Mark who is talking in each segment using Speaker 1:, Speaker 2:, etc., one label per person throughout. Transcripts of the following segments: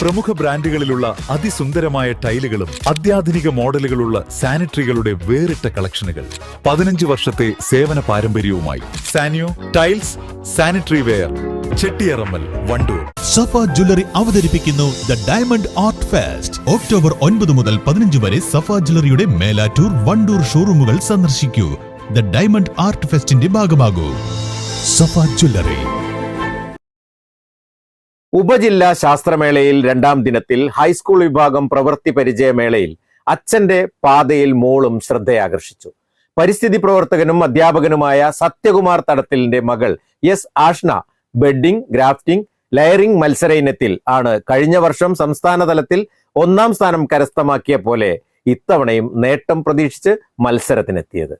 Speaker 1: പ്രമുഖ ബ്രാൻഡുകളിലുള്ള അതിസുന്ദരമായ ടൈലുകളും അത്യാധുനിക മോഡലുകളുള്ള സാനിറ്ററികളുടെ വേറിട്ട കളക്ഷനുകൾ. പതിനഞ്ച് വർഷത്തെ സേവന പാരമ്പര്യവുമായി Saniyo tiles sanitary ware Chettiyarammal Wandoor.
Speaker 2: Safa jewellery അവതരിപ്പിക്കുന്നു the diamond art fest. October ഒൻപത് മുതൽ പതിനഞ്ച് വരെ സഫ ജ്വല്ലറിയുടെ മേലാറ്റൂർ വണ്ടൂർ ഷോറൂമുകൾ സന്ദർശിക്കൂ. ദ ഡയമണ്ട് ആർട്ട് ഫെസ്റ്റിന്റെ ഭാഗമാകൂ. സഫ ജ്വല്ലറി.
Speaker 3: ഉപജില്ലാ ശാസ്ത്രമേളയിൽ രണ്ടാം ദിനത്തിൽ ഹൈസ്കൂൾ വിഭാഗം പ്രവൃത്തി പരിചയമേളയിൽ അച്ഛന്റെ പാതയിൽ മോളും ശ്രദ്ധയാകർഷിച്ചു. പരിസ്ഥിതി പ്രവർത്തകനും അധ്യാപകനുമായ സത്യകുമാർ തടത്തിലിന്റെ മകൾ S Ashna budding grafting layering മത്സര ഇനത്തിൽ ആണ് കഴിഞ്ഞ വർഷം സംസ്ഥാന തലത്തിൽ ഒന്നാം സ്ഥാനം കരസ്ഥമാക്കിയ പോലെ ഇത്തവണയും നേട്ടം പ്രതീക്ഷിച്ച് മത്സരത്തിനെത്തിയത്.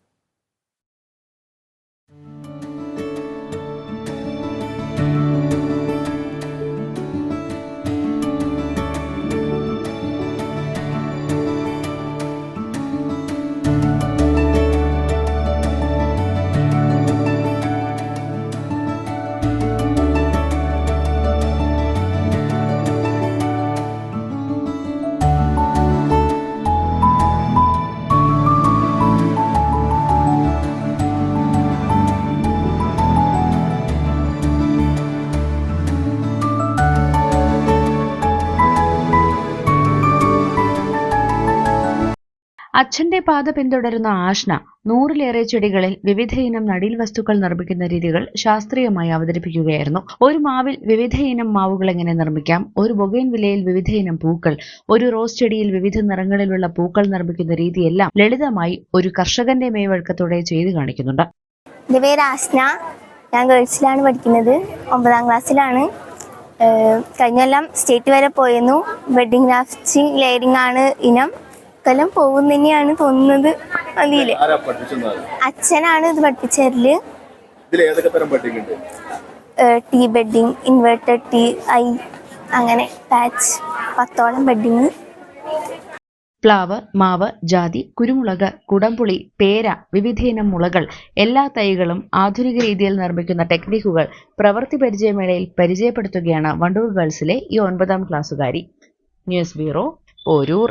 Speaker 4: അച്ഛന്റെ പാത പിന്തുടരുന്ന ആഷ്ന നൂറിലേറെ ചെടികളിൽ വിവിധയിനം നടീൽ വസ്തുക്കൾ നിർമ്മിക്കുന്ന രീതികൾ ശാസ്ത്രീയമായി അവതരിപ്പിക്കുകയായിരുന്നു. ഒരു മാവിൽ വിവിധയിനം മാവുകൾ എങ്ങനെ നിർമ്മിക്കാം? ഒരു ബൊഗൈൻ വിലയിൽ വിവിധയിനം പൂക്കൾ ഒരു റോസ് ചെടിയിൽ വിവിധ നിറങ്ങളിലുള്ള പൂക്കൾ നിർമ്മിക്കുന്ന രീതിയെല്ലാം ലളിതമായി ഒരു കർഷകന്റെ മേവഴക്കത്തോടെ ചെയ്തു കാണിക്കുന്നുണ്ട്.
Speaker 5: ഞാൻ ഗേൾസിലാണ് പഠിക്കുന്നത്. ഒമ്പതാം ക്ലാസ്സിലാണ്. കഴിഞ്ഞെല്ലാം സ്റ്റേറ്റ് വരെ പോയിരുന്നു. വെഡിങ് ക്രാഫ്റ്റിംഗ് ലെയറിംഗ് ആണ് ഇനം. കൊല്ലം പോകുന്ന തന്നെയാണ് തോന്നുന്നത്
Speaker 6: പഠിപ്പിച്ചെന്നത്?
Speaker 5: അച്ഛനാണ് ഇത്
Speaker 6: പഠിപ്പിച്ചതിൽ.
Speaker 5: T budding inverted T I അങ്ങനെ പാച്ച് പത്തോളം ബെഡിങ്
Speaker 4: പ്ലാവ് മാവ് ജാതി കുരുമുളക് കുടംപുളി പേര വിവിധയിനം മുളകൾ എല്ലാ തൈകളും ആധുനിക രീതിയിൽ നിർമ്മിക്കുന്ന ടെക്നിക്കുകൾ പ്രവൃത്തി പരിചയമേളയിൽ പരിചയപ്പെടുത്തുകയാണ് വണ്ടൂർ ഗേൾസിലെ ഈ ഒൻപതാം ക്ലാസ്സുകാരി. News bureau Poroor